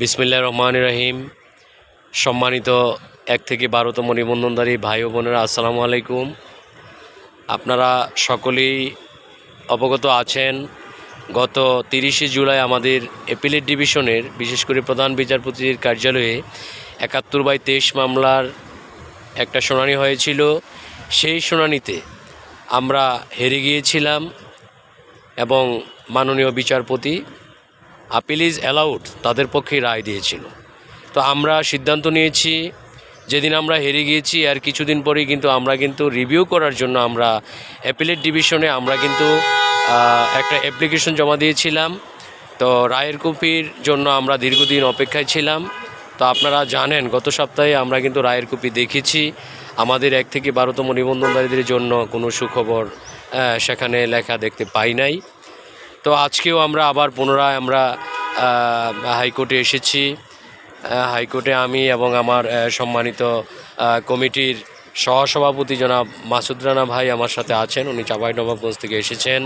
বিসমিল্লা রহমান রহিম। সম্মানিত এক থেকে বারোতম নিবন্ধনধারী ভাই ও বোনেরা, আসসালামু আলাইকুম। আপনারা সকলেই অবগত আছেন, গত তিরিশে জুলাই আমাদের এপিলেট ডিভিশনের, বিশেষ করে প্রধান বিচারপতির কার্যালয়ে একাত্তর বাই তেইশ মামলার একটা শুনানি হয়েছিল। সেই শুনানিতে আমরা হেরে গিয়েছিলাম এবং মাননীয় বিচারপতি আপিল ইজ অ্যালাউড তাদের পক্ষে রায় দিয়েছিল। তো আমরা সিদ্ধান্ত নিয়েছি, যেদিন আমরা হেরে গিয়েছি, আর কিছুদিন পরেই কিন্তু আমরা কিন্তু রিভিউ করার জন্য আমরা অ্যাপিলেট ডিভিশনে আমরা কিন্তু একটা অ্যাপ্লিকেশন জমা দিয়েছিলাম। তো রায়ের কপির জন্য আমরা দীর্ঘদিন অপেক্ষায় ছিলাম। তো আপনারা জানেন, গত সপ্তাহে আমরা কিন্তু রায়ের কপি দেখেছি। আমাদের এক থেকে বারোতম নিবন্ধনকারীদের জন্য কোনো সুখবর সেখানে লেখা দেখতে পাই নাই। তো আজকেও আমরা আবার পুনরায় আমরা হাইকোর্টে এসেছি। হাইকোর্টে আমি এবং আমার সম্মানিত কমিটির সহসভাপতি জনাব মাসুদ রানা ভাই আমার সাথে আছেন। উনি চাপাই নবাবগঞ্জ থেকে এসেছেন।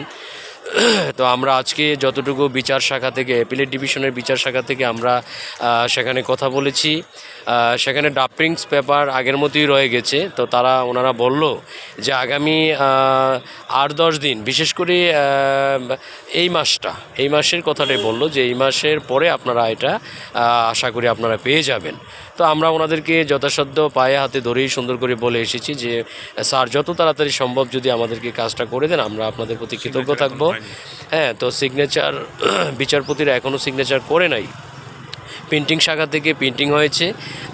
তো আমরা আজকে যতটুকু বিচার শাখা থেকে অ্যাপিলেট ডিভিশনের বিচার শাখা থেকে আমরা সেখানে কথা বলেছি। সেখানে ড্রাফটিংস পেপার আগের মতোই রয়ে গেছে। তো তারা ওনারা বলল যে আগামী আট দশ দিন বিশেষ করে এই মাসটা এই মাসের কথাটাই বলল যে এই মাসের পরে আপনারা এটা আশা করি আপনারা পেয়ে যাবেন। তো আমরা ওনাদেরকে যথাসাধ্য পায়ে হাতে ধরেই সুন্দর করে বলে এসেছি যে স্যার যত তাড়াতাড়ি সম্ভব যদি আমাদেরকে কাজটা করে দেন আমরা আপনাদের প্রতি কৃতজ্ঞ থাকব। হ্যাঁ তো সিগনেচার বিচারপতিরা এখনও সিগনেচার করে নাই। প্রিন্টিং শাখা থেকে প্রিন্টিং হয়েছে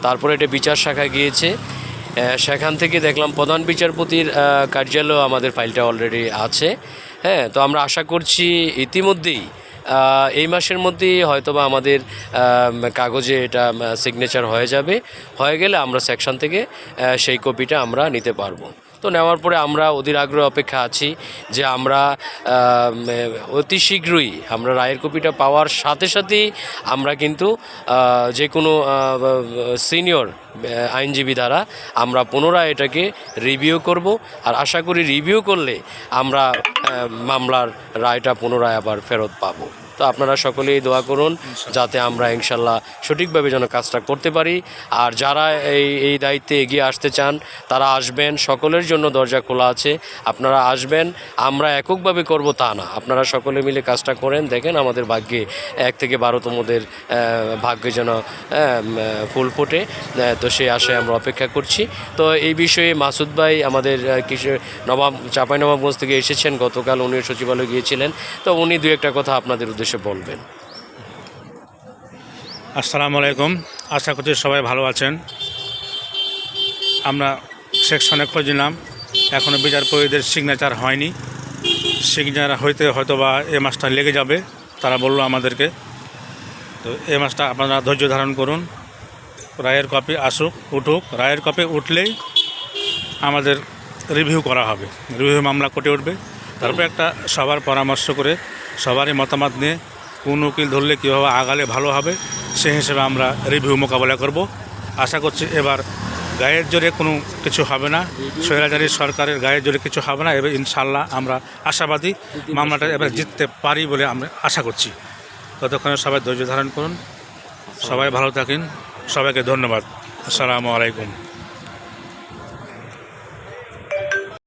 তারপরে এটা বিচার শাখা গিয়েছে। সেখান থেকে দেখলাম প্রধান বিচারপতির কার্যালয় আমাদের ফাইলটা অলরেডি আছে। হ্যাঁ তো আমরা আশা করছি ইতিমধ্যেই এই মাসের মধ্যেই হয়তোবা আমাদের কাগজে এটা সিগনেচার হয়ে যাবে। হয়ে গেলে আমরা সেকশন থেকে সেই কপিটা আমরা নিতে পারব। তো নেওয়ার পরে আমরা অধীর আগ্রহ অপেক্ষা আছি যে আমরা অতি শীঘ্রই আমরা রায়ের কপিটা পাওয়ার সাথে সাথেই আমরা কিন্তু যে কোনো সিনিয়র আইনজীবী দ্বারা আমরা পুনরায় এটাকে রিভিউ করব। আর আশা করি রিভিউ করলে আমরা মামলার রায়টা পুনরায় আবার ফেরত পাবো। তো আপনারা সকলেই দোয়া করুন যাতে আমরা ইনশাল্লাহ সঠিকভাবে যেন কাজটা করতে পারি। আর যারা এই এই দায়িত্বে এগিয়ে আসতে চান তারা আসবেন। সকলের জন্য দরজা খোলা আছে। আপনারা আসবেন। আমরা এককভাবে করব তা না। আপনারা সকলে মিলে কাজটা করেন। দেখেন আমাদের ভাগ্যে এক থেকে বারোতমদের ভাগ্যে যেন ফুল ফোটে। তো সেই আশায় আমরা অপেক্ষা করছি। তো এই বিষয়ে মাসুদ ভাই আমাদের কিশোর নবাব চাপাই নবাবগঞ্জ থেকে এসেছেন। গতকাল উনি সচিবালয়ে গিয়েছিলেন। তো উনি দু একটা কথা আপনাদের উদ্দেশ্যে বলবেন। আসসালামু আলাইকুম। আশা করছি সবাই ভালো আছেন। আমরা সেকশনে খুঁজলাম এখনও বিচারপতিদের সিগনেচার হয়নি। সিগনেচার হইতে হয়তো বা এ মাসটা লেগে যাবে, তারা বলল আমাদেরকে। তো এ মাসটা আপনারা ধৈর্য ধারণ করুন। রায়ের কপি আসুক, উঠুক। রায়ের কপি উঠলেই আমাদের রিভিউ করা হবে। রিভিউ মামলা কোর্টে উঠবে। তারপরে একটা সবার পরামর্শ করে সবারই মতামত নিয়ে কোন উকিল ধরলে কীভাবে আগালে ভালো হবে সেই হিসেবে আমরা রিভিউ মোকাবেলা করব। আশা করছি এবার গায়ের জোরে কোনো কিছু হবে না। স্বৈরাচারী সরকারের গায়ের জোরে কিছু হবে না। এবার ইনশাল্লাহ আমরা আশাবাদী মামলাটা এবার জিততে পারি বলে আমরা আশা করছি। ততক্ষণে সবাই ধৈর্য ধারণ করুন। সবাই ভালো থাকেন। সবাইকে ধন্যবাদ। আসসালামু আলাইকুম।